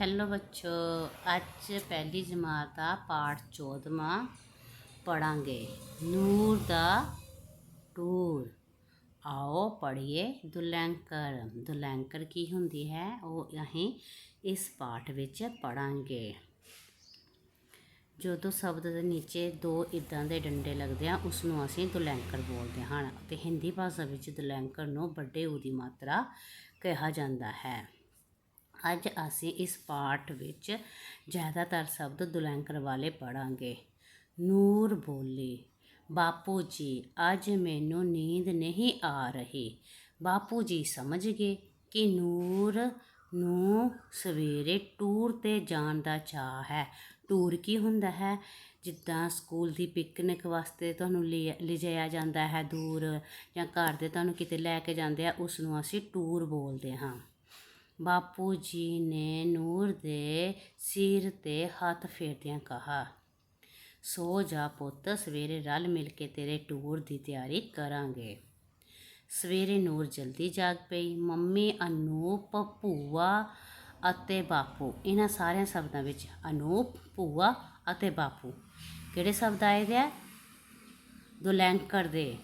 Hello ਬੱਚੋ, ਅੱਜ ਪਹਿਲੀ ਜਮਾਤ ਦਾ ਪਾਠ 14ਵਾਂ ਪੜਾਂਗੇ ਨੂਰ ਦਾ ਟੂਰ। ਆਓ ਪੜ੍ਹੀਏ ਦੁਲੈਂਕਰ। ਦੁਲੈਂਕਰ ਕੀ ਹੁੰਦੀ ਹੈ? ਉਹ ਅਸੀਂ ਇਸ ਪਾਠ ਵਿੱਚ ਪੜਾਂਗੇ ਜਦੋਂ ਸ਼ਬਦ ਦੇ ਨੀਚੇ ਦੋ ਇਦਾਂ ਦੇ ਡੰਡੇ ਲੱਗਦੇ ਆ ਉਸ ਨੂੰ ਅਸੀਂ ਦੁਲੈਂਕਰ ਬੋਲਦੇ ਹਨ ਅਤੇ ਹਿੰਦੀ ਭਾਸ਼ਾ ਵਿੱਚ ਦੁਲੈਂਕਰ ਨੂੰ ਵੱਡੇ ਊ ਦੀ ਮਾਤਰਾ ਕਿਹਾ ਜਾਂਦਾ ਹੈ। ਅੱਜ ਅਸੀਂ ਇਸ ਪਾਠ ਵਿੱਚ ਜ਼ਿਆਦਾਤਰ ਸ਼ਬਦ ਦੁਲੈਂਕਰ ਵਾਲੇ ਪੜਾਂਗੇ ਨੂਰ ਬੋਲੀ, ਬਾਪੂ ਜੀ, ਅੱਜ ਮੈਨੂੰ ਨੀਂਦ ਨਹੀਂ ਆ ਰਹੀ। ਬਾਪੂ ਜੀ ਸਮਝ ਗਏ ਕਿ ਨੂਰ ਨੂੰ ਸਵੇਰੇ ਟੂਰ ਤੇ ਜਾਣ ਦਾ ਚਾਅ ਹੈ। ਟੂਰ ਕੀ ਹੁੰਦਾ ਹੈ? ਜਿੱਦਾਂ ਸਕੂਲ ਦੀ ਪਿਕਨਿਕ ਵਾਸਤੇ ਤੁਹਾਨੂੰ ਲਿਆ- ਲਿਜਾਇਆ ਜਾਂਦਾ ਹੈ ਦੂਰ ਜਾਂ ਘਰ ਦੇ ਤੁਹਾਨੂੰ ਕਿਤੇ ਲੈ ਕੇ ਜਾਂਦੇ ਆ, ਉਸ ਨੂੰ ਅਸੀਂ ਟੂਰ ਬੋਲਦੇ ਹਾਂ। ਬਾਪੂ ਜੀ ਨੇ ਨੂਰ ਦੇ ਸਿਰ ਤੇ ਹੱਥ ਫੇਰਦਿਆਂ ਕਿਹਾ, ਸੋ ਜਾ ਪੁੱਤ, ਸਵੇਰੇ ਰਲ ਮਿਲ ਕੇ ਤੇਰੇ ਟੂਰ ਦੀ ਤਿਆਰੀ ਕਰਾਂਗੇ। ਸਵੇਰੇ ਨੂਰ ਜਲਦੀ ਜਾਗ ਪਈ। ਮੰਮੀ ਅਨੂਪ, ਭੂਆ ਅਤੇ ਬਾਪੂ, ਇਹਨਾਂ ਸਾਰਿਆਂ ਸ਼ਬਦਾਂ ਵਿੱਚ ਅਨੂਪ, ਭੂਆ ਅਤੇ ਬਾਪੂ। ਕਿਹੜੇ ਸ਼ਬਦ ਆਏ ਦੇ ਆ? ਦੁਲੈਂਕਰ ਦੇ।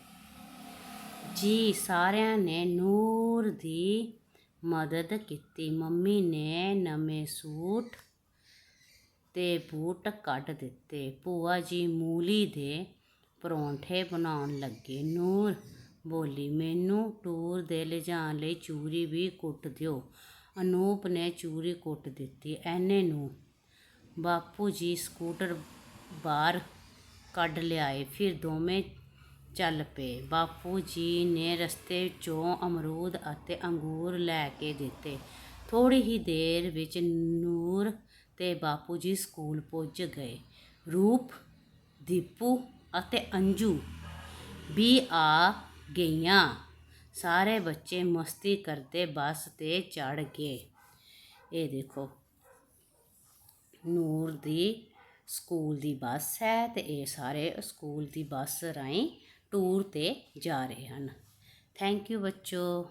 ਜੀ ਸਾਰਿਆਂ ਨੇ ਨੂਰ ਦੀ ਮਦਦ ਕੀਤੀ। ਮੰਮੀ ਨੇ ਨਵੇਂ ਸੂਟ ਅਤੇ ਬੂਟ ਕੱਢ ਦਿੱਤੇ। ਭੂਆ ਜੀ ਮੂਲੀ ਦੇ ਪਰੌਂਠੇ ਬਣਾਉਣ ਲੱਗੇ। ਨੂਰ ਬੋਲੀ, ਮੈਨੂੰ ਟੂਰ ਦੇ ਲਿਜਾਣ ਲਈ ਚੂਰੀ ਵੀ ਕੁੱਟ ਦਿਓ। ਅਨੂਪ ਨੇ ਚੂਰੀ ਕੁੱਟ ਦਿੱਤੀ। ਐਨੇ ਨੂੰ ਬਾਪੂ ਜੀ ਸਕੂਟਰ ਬਾਹਰ ਕੱਢ ਲਿਆਏ। ਫਿਰ ਦੋਵੇਂ ਚੱਲ ਪਏ। ਬਾਪੂ ਜੀ ਨੇ ਰਸਤੇ 'ਚੋਂ ਅਮਰੂਦ ਅਤੇ ਅੰਗੂਰ ਲੈ ਕੇ ਦਿੱਤੇ। ਥੋੜ੍ਹੀ ਹੀ ਦੇਰ ਵਿੱਚ ਨੂਰ ਤੇ ਬਾਪੂ ਜੀ ਸਕੂਲ ਪੁੱਜ ਗਏ। ਰੂਪ, ਦੀਪੂ ਅਤੇ ਅੰਜੂ ਵੀ ਆ ਗਈਆਂ। ਸਾਰੇ ਬੱਚੇ ਮਸਤੀ ਕਰਦੇ ਬੱਸ ਤੇ ਚੜ੍ਹ ਗਏ। ਇਹ ਦੇਖੋ, ਨੂਰ ਦੀ ਸਕੂਲ ਦੀ ਬੱਸ ਹੈ ਤੇ ਇਹ ਸਾਰੇ ਸਕੂਲ ਦੀ ਬੱਸ ਰਾਹੀਂ ਟੂਰ ਤੇ ਜਾ ਰਹੇ ਹਨ। ਥੈਂਕ ਯੂ ਬੱਚੋ।